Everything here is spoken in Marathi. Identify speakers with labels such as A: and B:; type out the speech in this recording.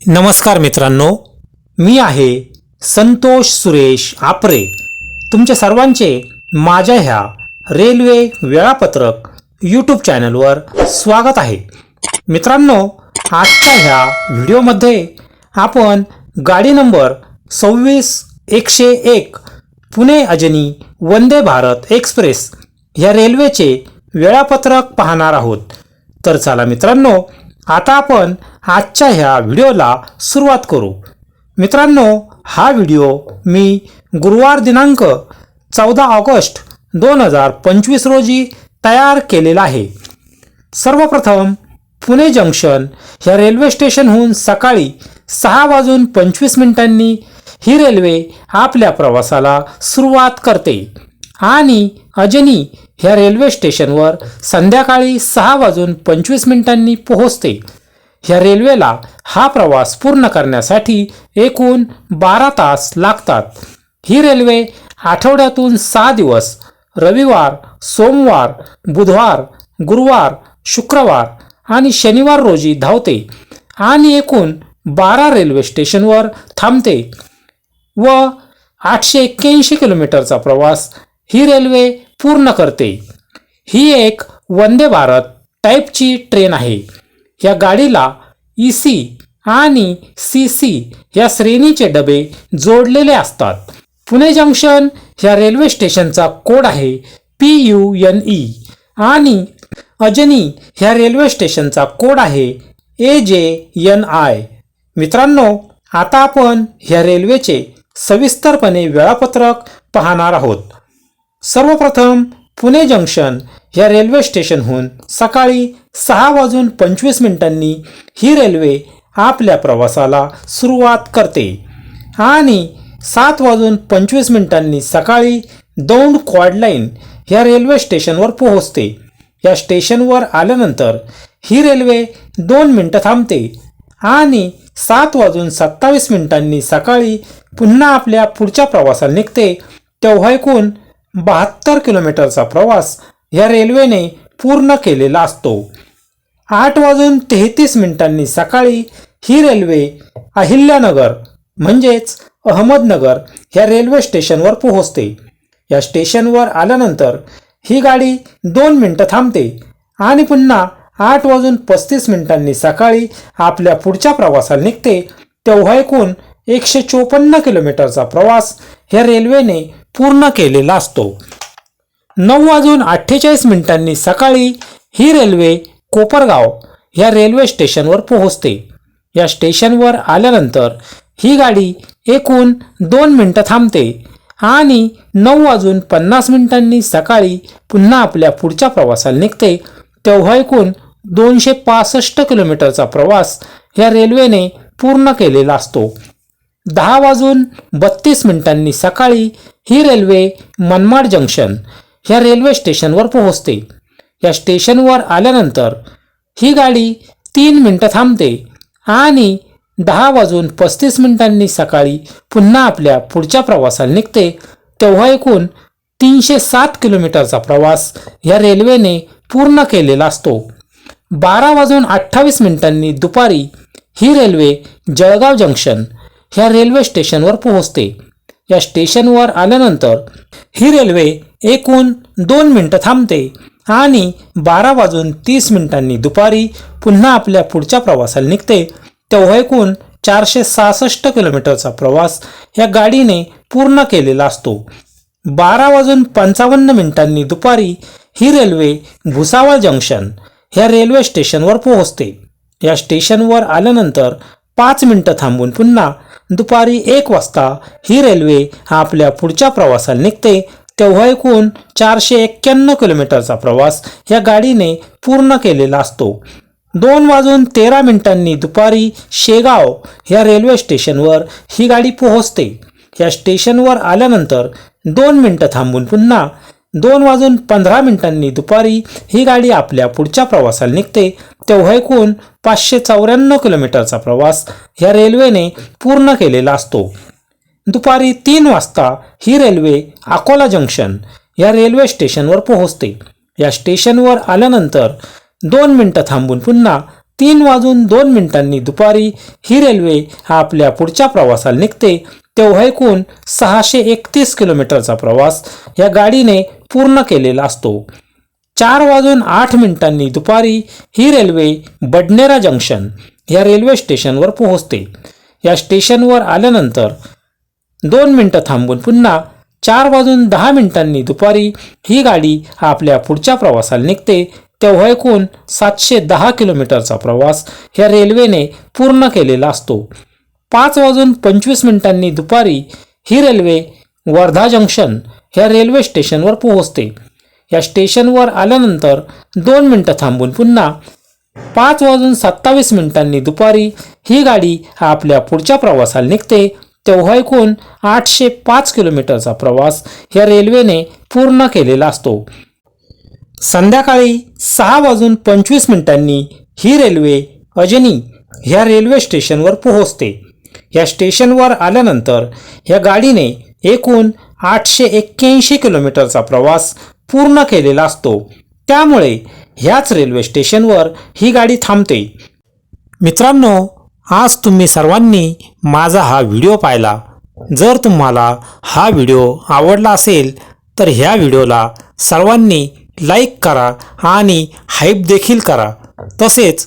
A: नमस्कार मित्रांनो मी आहे संतोष सुरेश आपरे. तुमच्या सर्वांचे माझ्या ह्या रेल्वे वेळापत्रक यूट्यूब चॅनलवर स्वागत आहे. मित्रांनो आजच्या ह्या व्हिडिओमध्ये आपण गाडी नंबर सव्वीस एकशे एक पुणे अजनी वंदे भारत एक्सप्रेस ह्या रेल्वेचे वेळापत्रक पाहणार आहोत. तर चला मित्रांनो आता आपण आजच्या ह्या व्हिडिओला सुरुवात करू. मित्रांनो हा व्हिडिओ मी गुरुवार दिनांक चौदा ऑगस्ट दोन हजार पंचवीस रोजी तयार केलेला आहे. सर्वप्रथम पुणे जंक्शन ह्या रेल्वे स्टेशनहून सकाळी सहा वाजून पंचवीस मिनिटांनी ही रेल्वे आपल्या प्रवासाला सुरुवात करते. आणि अजनी ह्या रेल्वे स्टेशनवर संध्याकाळी सहा वाजून पंचवीस मिनिटांनी पोहोचते. ह्या रेल्वेला हा प्रवास पूर्ण करण्यासाठी एकूण बारा तास लागतात. ही रेल्वे आठवड्यातून सहा दिवस रविवार सोमवार बुधवार गुरुवार शुक्रवार आणि शनिवार रोजी धावते आणि एकूण बारा रेल्वे स्टेशनवर थांबते व आठशे एक्क्याऐंशी किलोमीटरचा प्रवास ही रेल्वे पूर्ण करते. ही एक वंदे भारत टाईपची ट्रेन आहे. या गाडीला ई सी आणि सी सी या श्रेणीचे डबे जोडलेले असतात. पुणे जंक्शन ह्या रेल्वे स्टेशनचा कोड आहे पी यू एन ई आणि अजनी ह्या रेल्वे स्टेशनचा कोड आहे ए जे एन आय मित्रांनो आता आपण ह्या रेल्वेचे सविस्तरपणे वेळापत्रक पाहणार आहोत. सर्वप्रथम पुणे जंक्शन या रेल्वे स्टेशनहून सकाळी सहा वाजून पंचवीस मिनिटांनी ही रेल्वे आपल्या प्रवासाला सुरुवात करते. आणि सात वाजून पंचवीस मिनिटांनी सकाळी दौंड क्वाडलाईन या रेल्वे स्टेशनवर पोहोचते. या स्टेशनवर आल्यानंतर ही रेल्वे दोन मिनटं थांबते आणि सात वाजून सत्तावीस मिनिटांनी सकाळी पुन्हा आपल्या पुढच्या प्रवासाला निघते. तेव्हा ऐकून बहात्तर किलोमीटरचा प्रवास या रेल्वेने पूर्ण केलेला असतो. आठ वाजून तेहतीस मिनिटांनी सकाळी ही रेल्वे अहिल्यानगर म्हणजेच अहमदनगर ह्या रेल्वे स्टेशनवर पोहोचते. या स्टेशनवर आल्यानंतर ही गाडी दोन मिनटं थांबते आणि पुन्हा आठ वाजून पस्तीस मिनिटांनी सकाळी आपल्या पुढच्या प्रवासाला निघते. तेव्हा एकूण एकशे चोपन्न किलोमीटरचा प्रवास ह्या रेल्वेने पूर्ण केलेला असतो. नऊ वाजून अठ्ठेचाळीस मिनिटांनी सकाळी ही रेल्वे कोपरगाव या रेल्वे स्टेशनवर पोहोचते. या स्टेशनवर आल्यानंतर ही गाडी एकूण दोन मिनटं थांबते आणि नऊ वाजून पन्नास मिनिटांनी सकाळी पुन्हा आपल्या पुढच्या प्रवासाला निघते. तेव्हा एकूण दोनशे पासष्ट किलोमीटरचा प्रवास या रेल्वेने पूर्ण केलेला असतो. दहा वाजून बत्तीस मिनिटांनी सकाळी ही रेल्वे मनमाड जंक्शन ह्या रेल्वे स्टेशनवर पोहोचते. या स्टेशनवर आल्यानंतर ही गाडी तीन मिनटं थांबते आणि दहा वाजून पस्तीस मिनिटांनी सकाळी पुन्हा आपल्या पुढच्या प्रवासाला निघते. तेव्हा एकूण तीनशे सात किलोमीटरचा प्रवास या रेल्वेने पूर्ण केलेला असतो. बारा वाजून अठ्ठावीस मिनिटांनी दुपारी ही रेल्वे जळगाव जंक्शन ह्या रेल्वे स्टेशनवर पोहोचते. या स्टेशनवर आल्यानंतर ही रेल्वे एकूण दोन मिनटं थांबते आणि बारा वाजून तीस मिनिटांनी दुपारी पुन्हा आपल्या पुढच्या प्रवासाला निघते. तेव्हा एकूण चारशे सहासष्ट किलोमीटरचा प्रवास या गाडीने पूर्ण केलेला असतो. बारा वाजून पंचावन्न मिनिटांनी दुपारी ही रेल्वे भुसावळ जंक्शन ह्या रेल्वे स्टेशनवर पोहोचते. या स्टेशनवर आल्यानंतर पाच मिनिटं थांबून पुन्हा दुपारी एक वाजता ही रेल्वे आपल्या पुढच्या प्रवासाला निघते. तेव्हा एकूण चारशे एक्क्याण्णव किलोमीटरचा प्रवास या गाडीने पूर्ण केलेला असतो. दोन वाजून तेरा मिनिटांनी दुपारी शेगाव या रेल्वे स्टेशनवर ही गाडी पोहोचते. या स्टेशनवर आल्यानंतर दोन मिनटं थांबून पुन्हा दोन वाजून पंधरा मिनिटांनी दुपारी ही गाडी आपल्या पुढच्या प्रवासाला निघते. तेव्हा एकूण पाचशे चौऱ्याण्णव किलोमीटरचा प्रवास ह्या रेल्वेने पूर्ण केलेला असतो. दुपारी तीन वाजता ही रेल्वे अकोला जंक्शन या रेल्वे स्टेशनवर पोहोचते. या स्टेशनवर आल्यानंतर दोन मिनटं थांबून पुन्हा तीन वाजून दोन मिनिटांनी दुपारी ही रेल्वे आपल्या पुढच्या प्रवासाला निघते. तेव्हा एकूण सहाशे एकतीस किलोमीटरचा प्रवास या गाडीने पूर्ण केलेला असतो. चार वाजून आठ मिनिटांनी दुपारी ही रेल्वे बडनेरा जंक्शन या रेल्वे स्टेशनवर पोहोचते. या स्टेशनवर आल्यानंतर दोन मिनटं थांबून पुन्हा चार वाजून दहा मिनिटांनी दुपारी ही गाडी आपल्या पुढच्या प्रवासाला निघते. तेव्हा एकूण सातशे दहा किलोमीटरचा प्रवास ह्या रेल्वेने पूर्ण केलेला असतो. पाच वाजून पंचवीस मिनिटांनी दुपारी ही रेल्वे वर्धा जंक्शन ह्या रेल्वे स्टेशनवर पोहोचते. या स्टेशनवर आल्यानंतर दोन मिनटं थांबून पुन्हा पाच वाजून सत्तावीस मिनिटांनी दुपारी ही गाडी आपल्या पुढच्या प्रवासाला निघते. तेव्हा एकूण आठशे पाच किलोमीटरचा प्रवास ह्या रेल्वेने पूर्ण केलेला असतो. संध्याकाळी सहा वाजून पंचवीस मिनिटांनी ही रेल्वे अजनी ह्या रेल्वे स्टेशनवर पोहोचते. या स्टेशनवर आल्यानंतर या गाडीने एकूण आठशे एक्क्याऐंशी किलोमीटरचा प्रवास पूर्ण केलेला असतो. त्यामुळे ह्याच रेल्वे स्टेशनवर ही गाडी थांबते. मित्रांनो आज तुम्ही सर्वांनी माझा हा व्हिडिओ पाहिला. जर तुम्हाला हा व्हिडिओ आवडला असेल तर ह्या व्हिडिओला सर्वांनी लाईक करा आणि हाईप देखील करा. तसेच